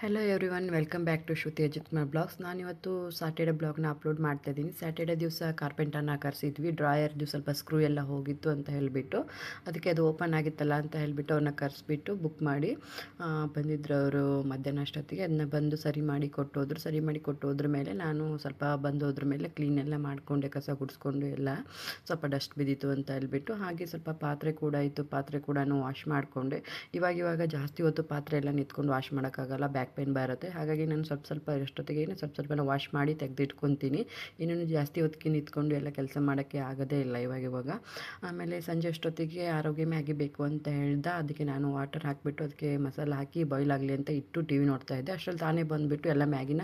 Hello everyone welcome back to Shruti Ajith Kumar vlogs ನಾನಿವತ್ತು Saturday ಬ್ಲಾಗ್ನ upload ಮಾಡ್ತಾ ಇದ್ದೀನಿ ಸ್ಯಾಟರ್ಡೆ ದಿವಸ ಕಾರ್ಪೆಂಟರ್ನ ಕರೆಸಿದ್ವಿ. ಡ್ರಾಯರ್ದು ಸ್ವಲ್ಪ ಸ್ಕ್ರೂ ಎಲ್ಲ ಹೋಗಿತ್ತು ಅಂತ ಹೇಳಿಬಿಟ್ಟು, ಅದಕ್ಕೆ ಅದು ಓಪನ್ ಆಗಿತ್ತಲ್ಲ ಅಂತ ಹೇಳಿಬಿಟ್ಟು ಅವ್ರನ್ನ ಕರೆಸ್ಬಿಟ್ಟು ಬುಕ್ ಮಾಡಿ ಬಂದಿದ್ದರು ಅವರು ಮಧ್ಯಾಹ್ನ ಅಷ್ಟೊತ್ತಿಗೆ. ಅದನ್ನ ಬಂದು ಸರಿ ಮಾಡಿ ಕೊಟ್ಟೋದ್ರು. ಸರಿ ಮಾಡಿ ಕೊಟ್ಟೋದ್ರ ಮೇಲೆ ನಾನು ಸ್ವಲ್ಪ ಬಂದು ಹೋದ್ರ ಮೇಲೆ ಕ್ಲೀನ್ ಎಲ್ಲ ಮಾಡಿಕೊಂಡೆ, ಕಸ ಗುಡಿಸ್ಕೊಂಡು ಎಲ್ಲ ಸ್ವಲ್ಪ ಡಸ್ಟ್ ಬಿದ್ದಿತ್ತು ಅಂತ ಹೇಳ್ಬಿಟ್ಟು, ಹಾಗೆ ಸ್ವಲ್ಪ ಪಾತ್ರೆ ಕೂಡ ಇತ್ತು ಪಾತ್ರೆ ಕೂಡ ವಾಶ್ ಮಾಡಿಕೊಂಡೆ. ಇವಾಗ ಇವಾಗ ಜಾಸ್ತಿ ಹೊತ್ತು ಪಾತ್ರೆ ಎಲ್ಲ ನಿಂತ್ಕೊಂಡು ವಾಶ್ ಮಾಡೋಕ್ಕಾಗಲ್ಲ. ಬ್ಯಾಕ್ ಪೇನ್ ಬರುತ್ತೆ. ಹಾಗಾಗಿ ನಾನು ಸ್ವಲ್ಪ ಸ್ವಲ್ಪ ಎಷ್ಟೊತ್ತಿಗೆ ಸ್ವಲ್ಪ ಸ್ವಲ್ಪ ವಾಶ್ ಮಾಡಿ ತೆಗೆದಿಟ್ಕೊತೀನಿ. ಇನ್ನೂ ಜಾಸ್ತಿ ಹೊತ್ತಿಗೆ ನಿಂತ್ಕೊಂಡು ಎಲ್ಲ ಕೆಲಸ ಮಾಡೋಕ್ಕೆ ಆಗೋದೇ ಇಲ್ಲ ಇವಾಗ ಇವಾಗ. ಆಮೇಲೆ ಸಂಜೆ ಅಷ್ಟೊತ್ತಿಗೆ ಆರೋಗ್ಯ ಮ್ಯಾಗಿ ಬೇಕು ಅಂತ ಹೇಳ್ದೆ, ಅದಕ್ಕೆ ನಾನು ವಾಟರ್ ಹಾಕಿಬಿಟ್ಟು ಅದಕ್ಕೆ ಮಸಾಲ ಹಾಕಿ ಬಾಯ್ಲ್ ಆಗಲಿ ಅಂತ ಇಟ್ಟು ಟಿ ವಿ ನೋಡ್ತಾ ಇದ್ದೆ. ಅಷ್ಟರಲ್ಲಿ ತಾನೇ ಬಂದುಬಿಟ್ಟು ಎಲ್ಲ ಮ್ಯಾಗಿನ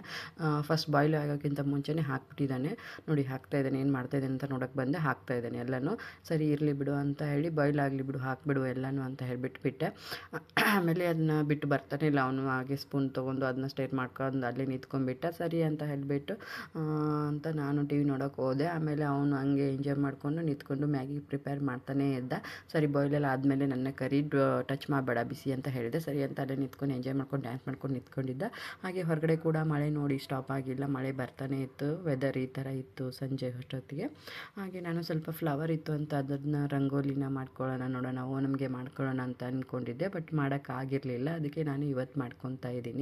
ಫಸ್ಟ್ ಬಾಯ್ಲ್ ಆಗೋಕ್ಕಿಂತ ಮುಂಚೆನೇ ಹಾಕ್ಬಿಟ್ಟಿದ್ದಾನೆ. ನೋಡಿ ಹಾಕ್ತಾ ಇದ್ದಾನೆ, ಏನು ಮಾಡ್ತಾ ಇದ್ದಾನೆ ಅಂತ ನೋಡೋಕ್ಕೆ ಬಂದೆ, ಹಾಕ್ತಾ ಇದ್ದಾನೆ ಎಲ್ಲನೂ. ಸರಿ, ಇರಲಿ ಬಿಡು ಅಂತ ಹೇಳಿ ಬಾಯ್ಲ್ ಆಗಲಿ ಬಿಡು, ಹಾಕಿಬಿಡು ಎಲ್ಲನೂ ಅಂತ ಹೇಳಿಬಿಟ್ಟು ಬಿಟ್ಟೆ ಆಮೇಲೆ ಅದನ್ನ ಬಿಟ್ಟು ಬರ್ತಾನೆ ಇಲ್ಲ, ಅವನು ಹಾಗೆ ಸ್ಪೂನ್ ತೊಗೊಂಡು ಅದನ್ನ ಸ್ಟೇಟ್ ಮಾಡ್ಕೊಂಡು ಅಲ್ಲಿ ನಿಂತ್ಕೊಂಡ್ಬಿಟ್ಟ, ಸರಿ ಅಂತ ಹೇಳಿಬಿಟ್ಟು ಅಂತ ನಾನು ಟಿ ವಿ ನೋಡೋಕೆ ಹೋದೆ. ಆಮೇಲೆ ಅವನು ಹಂಗೆ ಎಂಜಾಯ್ ಮಾಡಿಕೊಂಡು ನಿಂತ್ಕೊಂಡು ಮ್ಯಾಗಿ ಪ್ರಿಪೇರ್ ಮಾಡ್ತಾನೇ ಇದ್ದ. ಸರಿ ಬಾಯ್ಲೆಲ್ಲ ಆದಮೇಲೆ ನನ್ನ ಕರಿ ಟಚ್ ಮಾಡಬೇಡ, ಬಿಸಿ ಅಂತ ಹೇಳಿದೆ. ಸರಿ ಅಂತ ಅಲ್ಲೇ ನಿಂತ್ಕೊಂಡು ಎಂಜಾಯ್ ಮಾಡ್ಕೊಂಡು ಡ್ಯಾನ್ಸ್ ಮಾಡ್ಕೊಂಡು ನಿಂತ್ಕೊಂಡಿದ್ದ. ಹಾಗೆ ಹೊರಗಡೆ ಕೂಡ ಮಳೆ ನೋಡಿ ಸ್ಟಾಪ್ ಆಗಿಲ್ಲ. ಮಳೆ ಬರ್ತಾನೆ ಇತ್ತು. ವೆದರ್ ಈ ಥರ ಇತ್ತು ಸಂಜೆ ಅಷ್ಟೊತ್ತಿಗೆ. ಹಾಗೆ ನಾನು ಸ್ವಲ್ಪ ಫ್ಲವರ್ ಇತ್ತು ಅಂತ ಅದನ್ನ ರಂಗೋಲಿನ ಮಾಡ್ಕೊಳ್ಳೋಣ ನೋಡೋಣ ಓ ನಮಗೆ ಮಾಡ್ಕೊಳ್ಳೋಣ ಅಂತ ಅಂದ್ಕೊಂಡಿದ್ದೆ ಬಟ್ ಮಾಡೋಕ್ಕಾಗಿರಲಿಲ್ಲ ಅದಕ್ಕೆ ನಾನು ಇವತ್ತು ಮಾಡ್ಕೊತಾ ಇದ್ದೀನಿ.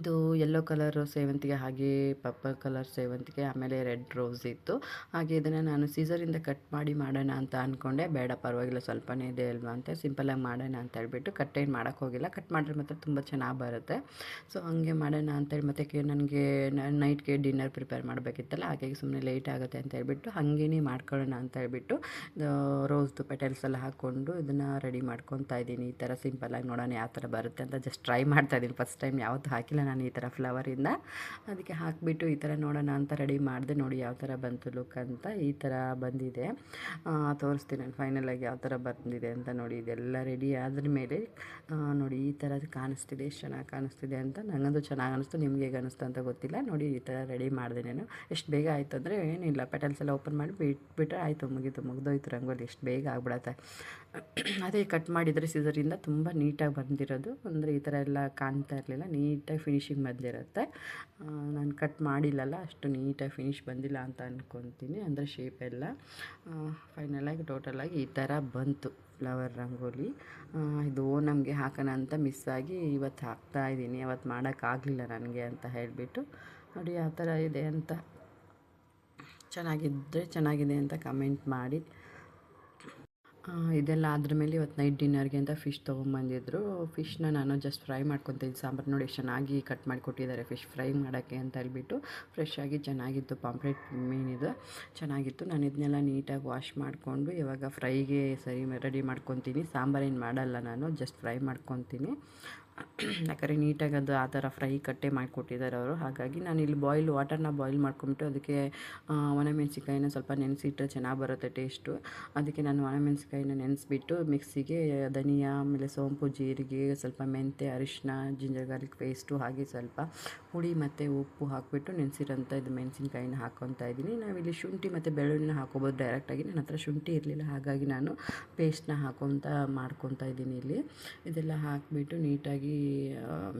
ಇದು ಯೆಲ್ಲೋ ಕಲರ್ ಸೇವಂತಿಗೆ, ಹಾಗೆ ಪರ್ಪಲ್ ಕಲರ್ ಸೇವಂತಿಗೆ, ಆಮೇಲೆ ರೆಡ್ ರೋಸ್ ಇತ್ತು. ಹಾಗೆ ಇದನ್ನು ನಾನು ಸೀಸರಿಂದ ಕಟ್ ಮಾಡಿ ಮಾಡೋಣ ಅಂತ ಅಂದ್ಕೊಂಡೆ ಬೇಡ, ಪರವಾಗಿಲ್ಲ, ಸ್ವಲ್ಪನೇ ಇದೆ ಅಲ್ವಾ ಅಂತ ಸಿಂಪಲಾಗಿ ಮಾಡೋಣ ಅಂತ ಹೇಳ್ಬಿಟ್ಟು ಕಟ್ ಏನು ಮಾಡೋಕ್ಕೆ ಹೋಗಿಲ್ಲ. ಕಟ್ ಮಾಡಿದ್ರೆ ಮಾತ್ರ ತುಂಬ ಚೆನ್ನಾಗಿ ಬರುತ್ತೆ. ಸೊ ಹಂಗೆ ಮಾಡೋಣ ಅಂತೇಳಿ ಮತ್ತೆ ನನಗೆ ನೈಟ್ಗೆ ಡಿನ್ನರ್ ಪ್ರಿಪೇರ್ ಮಾಡಬೇಕಿತ್ತಲ್ಲ, ಹಾಗಾಗಿ ಸುಮ್ಮನೆ ಲೇಟ್ ಆಗುತ್ತೆ ಅಂತ ಹೇಳ್ಬಿಟ್ಟು ಹಾಗೇನೇ ಮಾಡ್ಕೊಳ್ಳೋಣ ಅಂತ ಹೇಳ್ಬಿಟ್ಟು ರೋಸ್ದು ಪೆಟಲ್ಸ್ ಎಲ್ಲ ಹಾಕ್ಕೊಂಡು ಇದನ್ನು ರೆಡಿ ಮಾಡ್ಕೊತಾ ಇದ್ದೀನಿ. ಈ ಥರ ಸಿಂಪಲಾಗಿ ನೋಡೋಣ ಯಾವ ಥರ ಬರುತ್ತೆ ಅಂತ ಜಸ್ಟ್ ಟ್ರೈ ಮಾಡ್ತಾ ಇದ್ದೀನಿ. ಫಸ್ಟ್ ಟೈಮ್ ಯಾವತ್ತು ಹಾಕಿಲ್ಲ. ನಾನು ಈ ಥರ ಫ್ಲವರಿಂದ ಅದಕ್ಕೆ ಹಾಕಿಬಿಟ್ಟು ಈ ಥರ ನೋಡೋಣ ಅಂತ ರೆಡಿ ಮಾಡಿದೆ ನೋಡಿ ಯಾವ ಥರ ಬಂತು ಲುಕ್ ಅಂತ ಈ ಥರ ಬಂದಿದೆ. ತೋರಿಸ್ತೀನಿ ನಾನು ಫೈನಲಾಗಿ ಯಾವ ಥರ ಬಂದಿದೆ ಅಂತ ನೋಡಿ, ಇದೆಲ್ಲ ರೆಡಿ ಆದ್ರ ಮೇಲೆ ನೋಡಿ ಈ ಥರ ಕಾಣಿಸ್ತಿದೆ ಎಷ್ಟು ಚೆನ್ನಾಗಿ ಕಾಣಿಸ್ತಿದೆ ಅಂತ ನನಗಂತೂ ಚೆನ್ನಾಗಿ ಅನಿಸ್ತು, ನಿಮ್ಗೆ ಹೇಗೆ ಅನಿಸ್ತು ಅಂತ ಗೊತ್ತಿಲ್ಲ. ನೋಡಿ ಈ ಥರ ರೆಡಿ ಮಾಡಿದೆ ನಾನು. ಎಷ್ಟು ಬೇಗ ಆಯಿತು ಅಂದರೆ ಏನಿಲ್ಲ ಪೆಟಲ್ಸ್ ಎಲ್ಲ ಓಪನ್ ಮಾಡಿ ಬಿಟ್ಬಿಟ್ರೆ ಆಯಿತು, ಮುಗಿತು, ಮುಗ್ದೋಯ್ತು ರಂಗೋಲಿ, ಎಷ್ಟು ಬೇಗ ಆಗ್ಬಿಡತ್ತೆ. ಅದೇ ಕಟ್ ಮಾಡಿದರೆ ಸೀಸರಿಂದ ತುಂಬ ನೀಟಾಗಿ ಬಂದಿರೋದು. ಅಂದರೆ ಈ ಥರ ಎಲ್ಲ ಕಾಣ್ತಾ ಇರಲಿಲ್ಲ ನೀಟಾಗಿ ಫಿನಿಶಿಂಗ್ ಬಂದಿರುತ್ತೆ. ನಾನು ಕಟ್ ಮಾಡಿಲ್ಲಲ್ಲ ಅಷ್ಟು ನೀಟಾಗಿ ಫಿನಿಶ್ ಬಂದಿಲ್ಲ ಅಂತ ಅಂದ್ಕೊತೀನಿ ಅಂದರೆ ಶೇಪ್ ಎಲ್ಲ ಫೈನಲಾಗಿ ಟೋಟಲಾಗಿ ಈ ಥರ ಬಂತು ಫ್ಲವರ್ ರಂಗೋಲಿ. ಆ, ಇದು ನಮಗೆ ಹಾಕೋಣ ಅಂತ ಮಿಸ್ ಆಗಿ ಇವತ್ತು ಹಾಕ್ತಾ ಇದ್ದೀನಿ. ಅವತ್ತು ಮಾಡೋಕ್ಕಾಗಲಿಲ್ಲ ನನಗೆ ಅಂತ ಹೇಳಿಬಿಟ್ಟು ನೋಡಿ ಯಾವ ಥರ ಇದೆ ಅಂತ. ಚೆನ್ನಾಗಿದ್ದರೆ ಚೆನ್ನಾಗಿದೆ ಅಂತ ಕಮೆಂಟ್ ಮಾಡಿ. ಆ, ಇದೆಲ್ಲ ಆದ್ರ ಮೇಲೆ ಇವತ್ತು ನೈಟ್ ಡಿನ್ನರ್ಗೆ ಅಂತ ಫಿಶ್ ತೊಗೊಂಬಂದಿದ್ರು. ಫಿಶ್ನ ನಾನು ಜಸ್ಟ್ ಫ್ರೈ ಮಾಡ್ಕೊತೀನಿ ಸಾಂಬಾರು. ನೋಡಿ ಚೆನ್ನಾಗಿ ಕಟ್ ಮಾಡಿ ಕೊಟ್ಟಿದ್ದಾರೆ ಫಿಶ್ ಫ್ರೈ ಮಾಡೋಕ್ಕೆ ಅಂತ ಹೇಳ್ಬಿಟ್ಟು. ಫ್ರೆಶ್ ಆಗಿ ಚೆನ್ನಾಗಿತ್ತು ಪಾಂಪ್ಲೆಟ್ ಮೀನಿದು ಚೆನ್ನಾಗಿತ್ತು. ನಾನು ಇದನ್ನೆಲ್ಲ ನೀಟಾಗಿ ವಾಶ್ ಮಾಡಿಕೊಂಡು ಇವಾಗ ಫ್ರೈಗೆ ಸರಿ ರೆಡಿ ಮಾಡ್ಕೊತೀನಿ. ಸಾಂಬಾರೇನು ಮಾಡಲ್ಲ ನಾನು ಜಸ್ಟ್ ಫ್ರೈ ಮಾಡ್ಕೊತೀನಿ. ಯಾಕಂದರೆ ನೀಟಾಗಿ ಅದು ಆ ಥರ ಫ್ರೈ ಕಟ್ಟೆ ಮಾಡಿಕೊಟ್ಟಿದ್ದಾರೆ ಅವರು. ಹಾಗಾಗಿ ನಾನು ಇಲ್ಲಿ ಬಾಯ್ಲ್ ವಾಟರ್ನ ಬಾಯ್ಲ್ ಮಾಡ್ಕೊಂಬಿಟ್ಟು ಅದಕ್ಕೆ ಒಣಮೆಣ್ಸಿಕಾಯಿನ ಸ್ವಲ್ಪ ನೆನೆಸಿಟ್ಟರೆ ಚೆನ್ನಾಗಿ ಬರುತ್ತೆ ಟೇಸ್ಟು ಅದಕ್ಕೆ ನಾನು ಒಣಮೆಣಸಿಕಾಯಿನ ನೆನೆಸ್ಬಿಟ್ಟು ಮಿಕ್ಸಿಗೆ ಧನಿಯಾ, ಆಮೇಲೆ ಸೋಂಪು, ಜೀರಿಗೆ, ಸ್ವಲ್ಪ ಮೆಂತೆ ಅರಿಶಿನ ಜಿಂಜರ್ ಗಾರ್ಲಿಕ್ ಪೇಸ್ಟು ಹಾಗೆ ಸ್ವಲ್ಪ ಹುಳಿ ಮತ್ತು ಉಪ್ಪು ಹಾಕಿಬಿಟ್ಟು ನೆನೆಸಿರೋಂಥ ಇದು ಮೆಣಸಿನ್ಕಾಯಿನ ಹಾಕ್ಕೊತಾ ಇದ್ದೀನಿ. ನಾವಿಲ್ಲಿ ಶುಂಠಿ ಮತ್ತು ಬೆಳ್ಳುಳ್ಳಿನ ಹಾಕೋಬೋದು ಡೈರೆಕ್ಟಾಗಿ ನನ್ನ ಹತ್ರ ಶುಂಠಿ ಇರಲಿಲ್ಲ, ಹಾಗಾಗಿ ನಾನು ಪೇಸ್ಟ್ನ ಹಾಕೊತ ಮಾಡ್ಕೊತಾ ಇದ್ದೀನಿ ಇಲ್ಲಿ. ಇದೆಲ್ಲ ಹಾಕಿಬಿಟ್ಟು ನೀಟಾಗಿ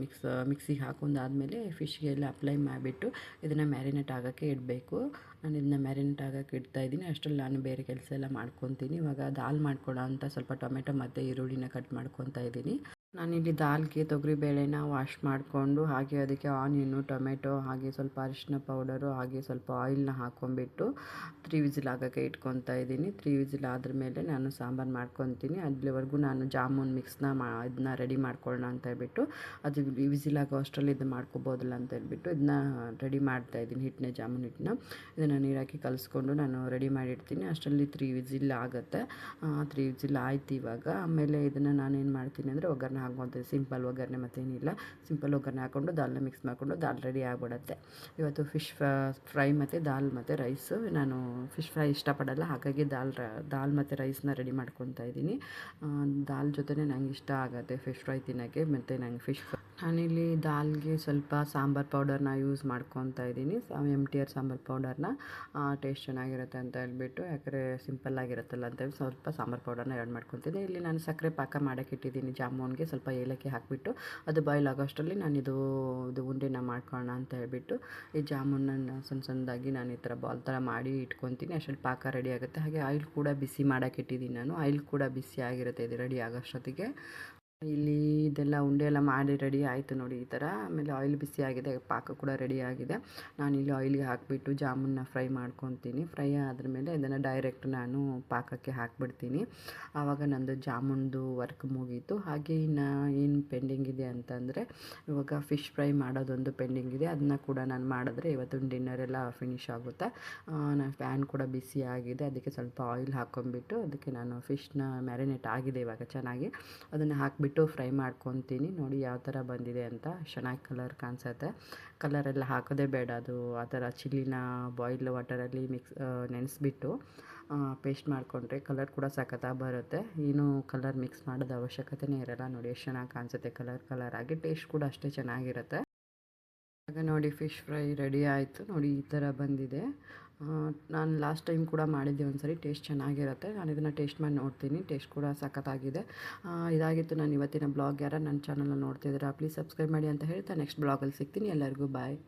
ಮಿಕ್ಸ್ ಮಿಕ್ಸಿಗೆ ಹಾಕೊಂಡಾದಮೇಲೆ ಫಿಶ್ಗೆ ಎಲ್ಲ ಅಪ್ಲೈ ಮಾಡಿಬಿಟ್ಟು ಇದನ್ನು ಮ್ಯಾರಿನೇಟ್ ಆಗೋಕ್ಕೆ ಇಡಬೇಕು. ನಾನು ಇದನ್ನ ಮ್ಯಾರಿನೇಟ್ ಆಗೋಕ್ಕೆ ಇಡ್ತಾ ಇದ್ದೀನಿ. ಅಷ್ಟರಲ್ಲಿ ನಾನು ಬೇರೆ ಕೆಲಸ ಎಲ್ಲ ಮಾಡ್ಕೊತೀನಿ. ಇವಾಗ ದಾಲ್ ಮಾಡ್ಕೊಡೋ ಅಂತ ಸ್ವಲ್ಪ ಟೊಮೆಟೊ ಮತ್ತು ಈರುಳ್ಳಿನ ಕಟ್ ಮಾಡ್ಕೊತಾ ಇದ್ದೀನಿ. ನಾನಿಲ್ಲಿ ದಾಲ್ಗೆ, ತೊಗರಿಬೇಳೆನ ವಾಶ್ ಮಾಡಿಕೊಂಡು, ಹಾಗೆ ಅದಕ್ಕೆ ಆನಿಯನ್ನು ಟೊಮೆಟೊ ಹಾಗೆ ಸ್ವಲ್ಪ ಅರಿಶಿನ ಪೌಡರು ಹಾಗೆ ಸ್ವಲ್ಪ ಆಯಿಲ್ನ ಹಾಕ್ಕೊಂಬಿಟ್ಟು ತ್ರೀ ವಿಸಿಲ್ ಆಗೋಕ್ಕೆ ಇಟ್ಕೊತಾ ಇದ್ದೀನಿ. ತ್ರೀ ವಿಸಿಲ್ ಆದ್ರ ಮೇಲೆ ನಾನು ಸಾಂಬಾರು ಮಾಡ್ಕೊತೀನಿ ಅಲ್ಲಿವರೆಗೂ ನಾನು ಜಾಮೂನ್ ಮಿಕ್ಸ್ನ ಮಾ ಇದನ್ನ ರೆಡಿ ಮಾಡ್ಕೊಳ್ಳೋಣ ಅಂತ ಹೇಳ್ಬಿಟ್ಟು, ಅದು ವಿಸಿಲ್ ಆಗೋ ಅಷ್ಟರಲ್ಲಿ ಇದು ಮಾಡ್ಕೊಬೋದಲ್ಲ ಅಂತ ಹೇಳ್ಬಿಟ್ಟು ಇದನ್ನ ರೆಡಿ ಮಾಡ್ತಾ ಇದ್ದೀನಿ ಹಿಟ್ಟನ್ನ ಜಾಮೂನ್ ಹಿಟ್ಟನ್ನ ಇದನ್ನು ನೀರಾಕಿ ಕಲಿಸ್ಕೊಂಡು ನಾನು ರೆಡಿ ಮಾಡಿಡ್ತೀನಿ. ಅಷ್ಟರಲ್ಲಿ ತ್ರೀ ವಿಸಿಲ್ ಆಗುತ್ತೆ. ತ್ರೀ ವಿಸಿಲ್ ಆಯ್ತು ಇವಾಗ. ಆಮೇಲೆ ಇದನ್ನು ನಾನೇನು ಮಾಡ್ತೀನಿ ಅಂದರೆ ಒಗ್ಗರಣೆ ಹಾಕ್ಕೊತೀನಿ ಸಿಂಪಲ್ ಒಗ್ಗರಣೆ ಮತ್ತೇನಿಲ್ಲ ಸಿಂಪಲ್ ಒಗ್ಗರಣೆ ಹಾಕ್ಕೊಂಡು ದಾಲ್ನ ಮಿಕ್ಸ್ ಮಾಡಿಕೊಂಡು ದಾಲ್ ರೆಡಿ ಆಗಿಬಿಡುತ್ತೆ. ಇವತ್ತು ಫಿಶ್ ಫ್ರೈ ಮತ್ತು ದಾಲ್ ಮತ್ತು ರೈಸು ನಾನು ಫಿಶ್ ಫ್ರೈ ಇಷ್ಟಪಡಲ್ಲ. ಹಾಗಾಗಿ ದಾಲ್ ದಾಲ್ ಮತ್ತು ರೈಸ್ನ ರೆಡಿ ಮಾಡ್ಕೊತಾ ಇದ್ದೀನಿ. ದಾಲ್ ಜೊತೆನೇ ನಂಗೆ ಇಷ್ಟ ಆಗುತ್ತೆ ಫಿಶ್ ಫ್ರೈ ತಿನ್ನೋಕ್ಕೆ. ಮತ್ತು ನಂಗೆ ಫಿಶ್ ನಾನಿಲ್ಲಿ ದಾಲ್ಗೆ ಸ್ವಲ್ಪ ಸಾಂಬಾರು ಪೌಡರ್ನ ಯೂಸ್ ಮಾಡ್ಕೊತಾ ಇದ್ದೀನಿ. ಎಂ ಟಿ ಆರ್ ಸಾಂಬಾರು ಪೌಡರ್ನ ಟೇಸ್ಟ್ ಚೆನ್ನಾಗಿರುತ್ತೆ ಅಂತ ಹೇಳ್ಬಿಟ್ಟು ಸಿಂಪಲ್ ಆಗಿರುತ್ತಲ್ಲ ಅಂತ ಹೇಳಿ ಸ್ವಲ್ಪ ಸಾಂಬಾರು ಪೌಡರ್ನ ಆ್ಯಡ್ ಮಾಡ್ಕೊತೀನಿ ಇಲ್ಲಿ ನಾನು ಸಕ್ಕರೆ ಪಾಕ ಮಾಡೋಕೆ ಇಟ್ಟಿದ್ದೀನಿ ಜಾಮೂನ್ಗೆ, ಸ್ವಲ್ಪ ಏಲಕ್ಕಿ ಹಾಕಿಬಿಟ್ಟು, ಅದು ಬಾಯ್ಲ್ ಆಗೋಷ್ಟರಲ್ಲಿ ನಾನು ಇದು ಇದು ಉಂಡೆನ ಮಾಡ್ಕೊಳ್ಳೋಣ ಅಂತ ಹೇಳ್ಬಿಟ್ಟು, ಈ ಜಾಮೂನನ್ನು ಸಣ್ಣ ಸಣ್ಣದಾಗಿ ನಾನು ಈ ಥರ ಬಾಲ್ ಥರ ಮಾಡಿ ಇಟ್ಕೊತೀನಿ. ಅಷ್ಟರಲ್ಲಿ ಪಾಕ ರೆಡಿ ಆಗುತ್ತೆ. ಹಾಗೆ ಆಯಿಲ್ ಕೂಡ ಬಿಸಿ ಮಾಡೋಕೆ ಇಟ್ಟಿದ್ದೀನಿ ನಾನು. ಆಯಿಲ್ ಕೂಡ ಬಿಸಿ ಆಗಿರುತ್ತೆ, ಇದು ರೆಡಿ ಆಗೋಷ್ಟೊತ್ತಿಗೆ. ಇಲ್ಲಿ ಇದೆಲ್ಲ ಉಂಡೆ ಎಲ್ಲ ಮಾಡಿ ರೆಡಿ ಆಯಿತು ನೋಡಿ ಈ ಥರ. ಆಮೇಲೆ ಆಯಿಲ್ ಬಿಸಿ ಆಗಿದೆ, ಪಾಕ ಕೂಡ ರೆಡಿ ಆಗಿದೆ. ನಾನು ಇಲ್ಲಿ ಆಯಿಲ್ಗೆ ಹಾಕಿಬಿಟ್ಟು ಜಾಮೂನ್ನ ಫ್ರೈ ಮಾಡ್ಕೊತೀನಿ. ಫ್ರೈ ಆದ್ರ ಮೇಲೆ ಇದನ್ನು ಡೈರೆಕ್ಟ್ ನಾನು ಪಾಕಕ್ಕೆ ಹಾಕಿಬಿಡ್ತೀನಿ. ಆವಾಗ ನಂದು ಜಾಮೂನ್ದು ವರ್ಕ್ ಮುಗೀತು. ಹಾಗೆ ಇನ್ನು ಏನು ಪೆಂಡಿಂಗ್ ಇದೆ ಅಂತಂದರೆ, ಇವಾಗ ಫಿಶ್ ಫ್ರೈ ಮಾಡೋದೊಂದು ಪೆಂಡಿಂಗ್ ಇದೆ. ಅದನ್ನ ಕೂಡ ನಾನು ಮಾಡಿದ್ರೆ ಇವತ್ತು ಡಿನ್ನರ್ ಎಲ್ಲ ಫಿನಿಶ್ ಆಗುತ್ತೆ? ನಾನು ಫ್ಯಾನ್ ಕೂಡ ಬಿಸಿ ಆಗಿದೆ. ಅದಕ್ಕೆ ಸ್ವಲ್ಪ ಆಯಿಲ್ ಹಾಕ್ಕೊಂಬಿಟ್ಟು ಅದಕ್ಕೆ ನಾನು ಫಿಶ್ನ ಮ್ಯಾರಿನೇಟ್ ಆಗಿದೆ ಇವಾಗ ಚೆನ್ನಾಗಿ. ಅದನ್ನು ಹಾಕಿಬಿಟ್ಟು ಫ್ರೈ ಮಾಡ್ಕೊತೀನಿ. ನೋಡಿ ಯಾವ ಥರ ಬಂದಿದೆ ಅಂತ. ಚೆನ್ನಾಗಿ ಕಲರ್ ಕಾಣಿಸುತ್ತೆ. ಕಲರೆಲ್ಲ ಹಾಕೋದೇ ಬೇಡ. ಅದು ಆ ಥರ ಚಿಲ್ಲಿನ ಬಾಯ್ಲ್ ವಾಟರಲ್ಲಿ ಮಿಕ್ಸ್ ನೆನೆಸ್ಬಿಟ್ಟು ಪೇಸ್ಟ್ ಮಾಡಿಕೊಂಡ್ರೆ ಕಲರ್ ಕೂಡ ಸಖತ್ತಾಗಿ ಬರುತ್ತೆ. ಏನು ಕಲರ್ ಮಿಕ್ಸ್ ಮಾಡೋದು ಅವಶ್ಯಕತೆನೇ ಇರಲ್ಲ. ನೋಡಿ ಎಷ್ಟು ಚೆನ್ನಾಗಿ ಕಾಣಿಸುತ್ತೆ ಕಲರ್ ಕಲರ್ ಆಗಿ ಟೇಸ್ಟ್ ಕೂಡ ಅಷ್ಟೇ ಚೆನ್ನಾಗಿರುತ್ತೆ. ಆಗ ನೋಡಿ ಫಿಶ್ ಫ್ರೈ ರೆಡಿ ಆಯಿತು. ನೋಡಿ ಈ ಥರ ಬಂದಿದೆ. ನಾನು ಲಾಸ್ಟ್ ಟೈಮ್ ಕೂಡ ಮಾಡಿದ್ದೆ ಒಂದು ಸರಿ ಟೇಸ್ಟ್ ಚೆನ್ನಾಗಿರುತ್ತೆ. ನಾನು ಇದನ್ನು ಟೇಸ್ಟ್ ಮಾಡಿ ನೋಡ್ತೀನಿ ಟೇಸ್ಟ್ ಕೂಡ ಸಖತ್ತಾಗಿದೆ. ಇದಾಗಿತ್ತು ನಾನು ಇವತ್ತಿನ ಬ್ಲಾಗ್ ಯಾರು ನನ್ನ ಚಾನಲ್ನ ನೋಡ್ತಿದ್ದೀರಾ ಪ್ಲೀಸ್ ಸಬ್ಸ್ಕ್ರೈಬ್ ಮಾಡಿ ಅಂತ ಹೇಳ್ತಾ ನೆಕ್ಸ್ಟ್ ಬ್ಲಾಗಲ್ಲಿ ಸಿಗ್ತೀನಿ. ಎಲ್ಲರಿಗೂ ಬಾಯ್